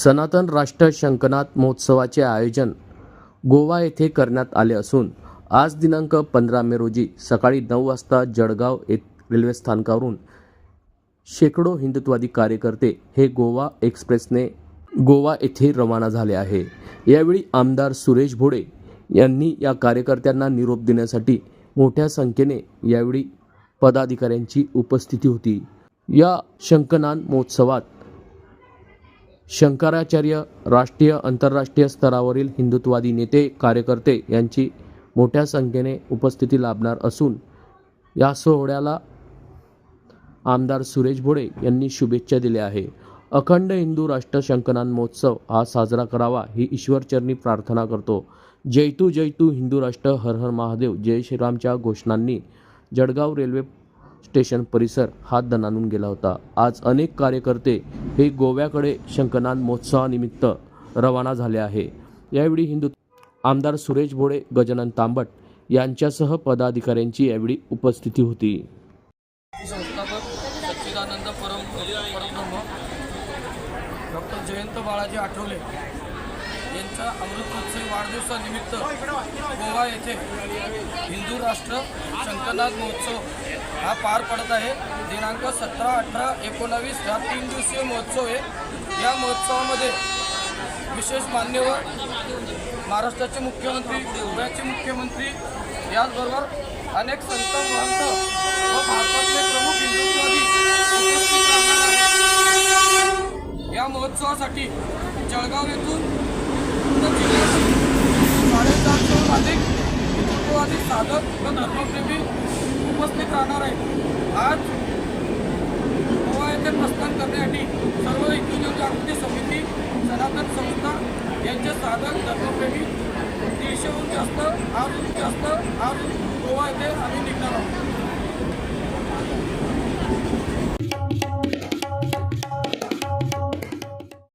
सनातन राष्ट्र शंकनाथ महोत्सवाचे आयोजन गोवा येथे करण्यात आले असून आज दिनांक पंधरा मे रोजी सकाळी नऊ वाजता जळगाव येथ रेल्वे स्थानकावरून शेकडो हिंदुत्वादी कार्यकर्ते हे गोवा एक्सप्रेसने गोवा येथे रवाना झाले आहे. यावेळी आमदार सुरेश भोडे यांनी या कार्यकर्त्यांना निरोप देण्यासाठी मोठ्या संख्येने यावेळी पदाधिकाऱ्यांची उपस्थिती होती. या शंकनान महोत्सवात शंकराचार्य राष्ट्रीय आंतरराष्ट्रीय स्तरावरील हिंदुत्वादी नेते कार्यकर्ते यांची मोठ्या संख्येने उपस्थिती लाभणार असून या सोहळ्याला आमदार सुरेश भोडे यांनी शुभेच्छा दिल्या आहे अखंड हिंदू राष्ट्र शंकनान महोत्सव हा साजरा करावा ही ईश्वरचरणी प्रार्थना करतो. जैतू जैतू हिंदू राष्ट्र हर हर महादेव जय श्रीरामच्या घोषणांनी जळगाव रेल्वे स्टेशन परिसर हात दणानून गेला होता. आज अनेक कार्यकर्ते हे गोव्याकडे शंकनान महोत्सवानिमित्त रवाना झाले आहे. यावेळी हिंदू आमदार सुरेश भोळे गजानन तांबट यांच्यासह पदाधिकाऱ्यांची यावेळी उपस्थिती होती. संस्थापक सच्चिदानंद परम डॉक्टर जयंत बाळाजी आठवले यांच्या अमृतोत्सवी वाढदिवसानिमित्त गोवा येथे हिंदू राष्ट्र शंकरनाथ महोत्सव हा पार पडत आहे दिनांक सतरा अठरा एकोणावीस हा तीन दिवसीय महोत्सव आहे या महोत्सवामध्ये विशेष मान्यवर महाराष्ट्राचे मुख्यमंत्री गोव्याचे मुख्यमंत्री याचबरोबर अनेक संत महंत व भारतातले प्रमुख हिंदुत्ववादी उपस्थित राहणार आहेत. या महोत्सवासाठी जळगाव येथून पूर्ण जिल्ह्यातील साडेचारशेहून अधिक हिंदुत्ववादी साधक व धर्मप्रेमी उपस्थित राहणार आहेत आज गोवा येथे प्रस्थान करण्यासाठी सर्व हिंदू जागृती समिती सनातन संस्था यांचे साधक धर्मप्रेमी दीडशेहून जास्त आज जास्त आज गोवा येथे आम्ही निघणार आहोत.